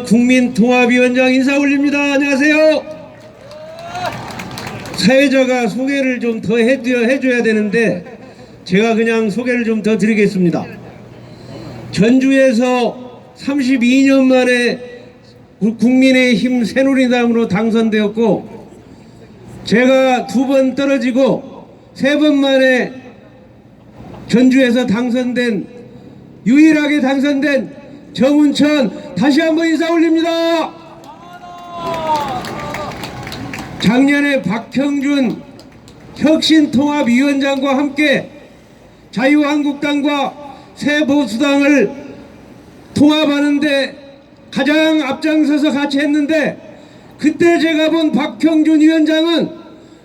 국민통합위원장 인사 올립니다. 안녕하세요. 사회자가 소개를 좀 더 해줘야 되는데 제가 그냥 소개를 좀 더 드리겠습니다. 전주에서 32년 만에 국민의힘 새누리당으로 당선되었고 제가 두 번 떨어지고 세 번 만에 전주에서 당선된 유일하게 당선된 정운천 다시 한번 인사 올립니다. 작년에 박형준 혁신통합위원장과 함께 자유한국당과 새보수당을 통합하는데 가장 앞장서서 같이 했는데 그때 제가 본 박형준 위원장은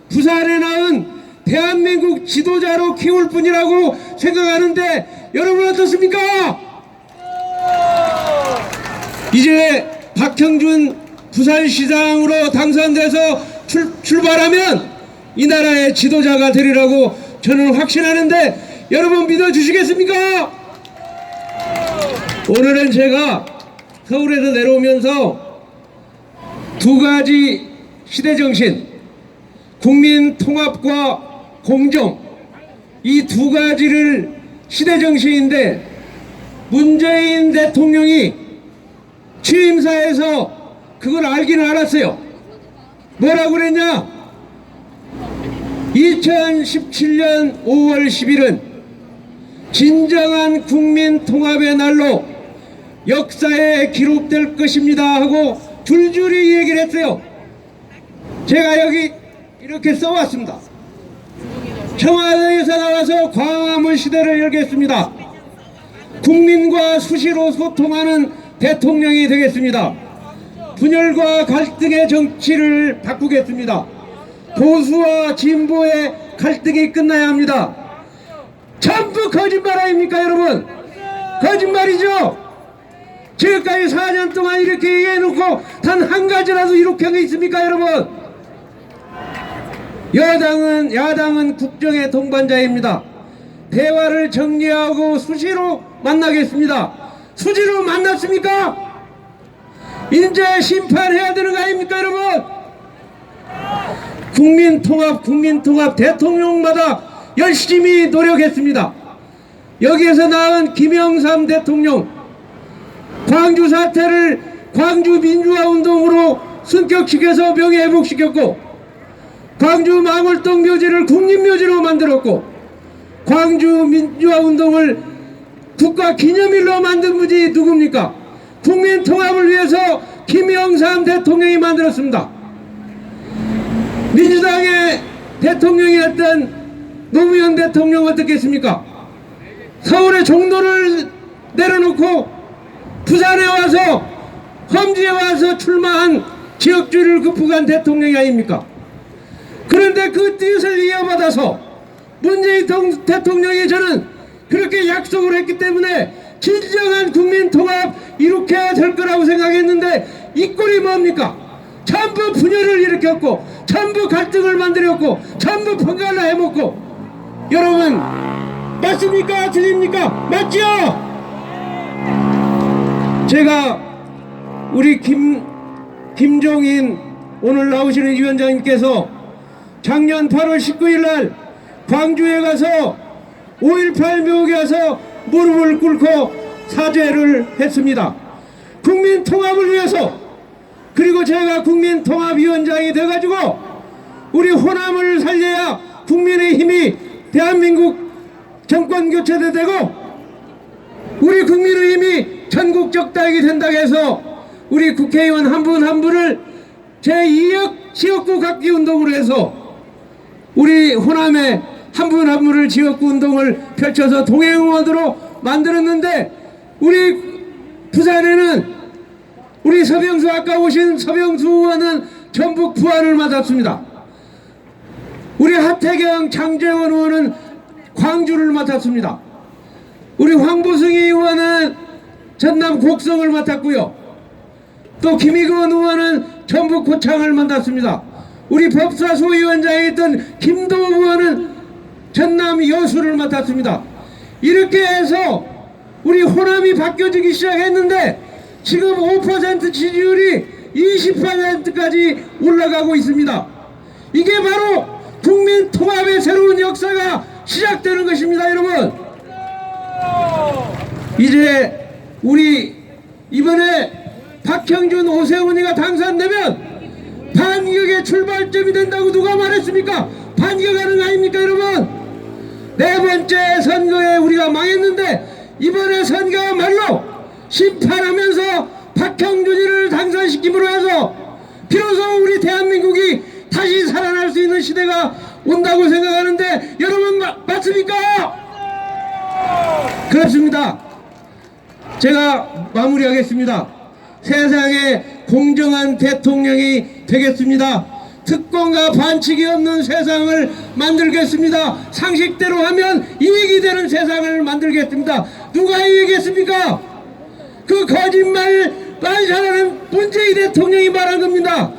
부산에 낳은 대한민국 지도자로 키울 뿐이라고 생각하는데 여러분 어떻습니까? 이제 박형준 부산시장으로 당선돼서 출, 출발하면 이 나라의 지도자가 되리라고 저는 확신하는데 여러분 믿어주시겠습니까? 오늘은 제가 서울에서 내려오면서 두 가지 시대정신, 국민 통합과 공정, 이 두 가지를 시대정신인데 문재인 대통령이 취임사에서 그걸 알기는 알았어요. 뭐라고 그랬냐? 2017년 5월 10일은 진정한 국민 통합의 날로 역사에 기록될 것입니다 하고 줄줄이 얘기를 했어요. 제가 여기 이렇게 써왔습니다. 청와대에서 나와서 광화문 시대를 열겠습니다. 국민과 수시로 소통하는 대통령이 되겠습니다. 분열과 갈등의 정치를 바꾸겠습니다. 보수와 진보의 갈등이 끝나야 합니다. 전부 거짓말 아닙니까 여러분? 거짓말이죠? 지금까지 4년 동안 이렇게 얘기해놓고 단 한 가지라도 이렇게 한게 있습니까 여러분? 여당은 야당은 국정의 동반자입니다. 대화를 정리하고 수시로 만나겠습니다. 수시로 만났습니까? 이제 심판해야 되는 거 아닙니까 여러분? 국민통합 국민통합 대통령마다 열심히 노력했습니다. 여기에서 나온 김영삼 대통령 광주 사태를 광주 민주화 운동으로 승격시켜서 명예회복시켰고 광주 망월동 묘지를 국립묘지로 만들었고 광주 민주화 운동을 국가 기념일로 만든 분이 누굽니까? 국민 통합을 위해서 김영삼 대통령이 만들었습니다. 민주당의 대통령이었던 노무현 대통령 어떻겠습니까? 서울의 종로를 내려놓고 부산에 와서 험지에 와서 출마한 지역주의를 극복한 대통령이 아닙니까? 그런데 그 뜻을 이어받아서 문재인 대통령이 저는 약속을 했기 때문에 진정한 국민 통합 이렇게 될 거라고 생각했는데 이 꼴이 뭡니까? 전부 분열을 일으켰고 전부 갈등을 만들었고 전부 번갈라 해먹고 여러분 맞습니까? 틀립니까? 맞죠? 제가 우리 김 김종인 오늘 나오시는 위원장님께서 작년 8월 19일 날 광주에 가서 5.18 묘에 가서 무릎을 꿇고 사죄를 했습니다. 국민 통합을 위해서 그리고 제가 국민 통합위원장이 돼가지고 우리 호남을 살려야 국민의 힘이 대한민국 정권 교체도 되고 우리 국민의 힘이 전국적 다익이 된다고 해서 우리 국회의원 한 분한 분을 제2역 지역구 갖기 운동으로 해서 우리 호남에 한 분 한 분을 지역구 운동을 펼쳐서 동행의원으로 만들었는데 우리 부산에는 우리 서병수 아까 오신 서병수 의원은 전북 부안을 맡았습니다. 우리 하태경 장재원 의원은 광주를 맡았습니다. 우리 황보승희 의원은 전남 곡성을 맡았고요. 또 김희건 의원은 전북 고창을 맡았습니다. 우리 법사소위원장에 있던 김도우 의원은 전남 여수를 맡았습니다. 이렇게 해서 우리 호남이 바뀌어지기 시작했는데 지금 5% 지지율이 20%까지 올라가고 있습니다. 이게 바로 국민 통합의 새로운 역사가 시작되는 것입니다, 여러분. 이제 우리 이번에 박형준 오세훈이가 당선되면 반격의 출발점이 된다고 누가 말했습니까? 반격하는 거 아닙니까 여러분? 네 번째 선거에 우리가 망했는데 이번에 선거야말로 심판하면서 박형준이를 당선시킴으로 해서 비로소 우리 대한민국이 다시 살아날 수 있는 시대가 온다고 생각하는데 여러분 마- 맞습니까? 그렇습니다. 제가 마무리하겠습니다. 세상에 공정한 대통령이 되겠습니다. 특권과 반칙이 없는 세상을 만들겠습니다. 상식대로 하면 이익이 되는 세상을 만들겠습니다. 누가 이익했습니까? 그 거짓말 말 잘하는 문재인 대통령이 말한 겁니다.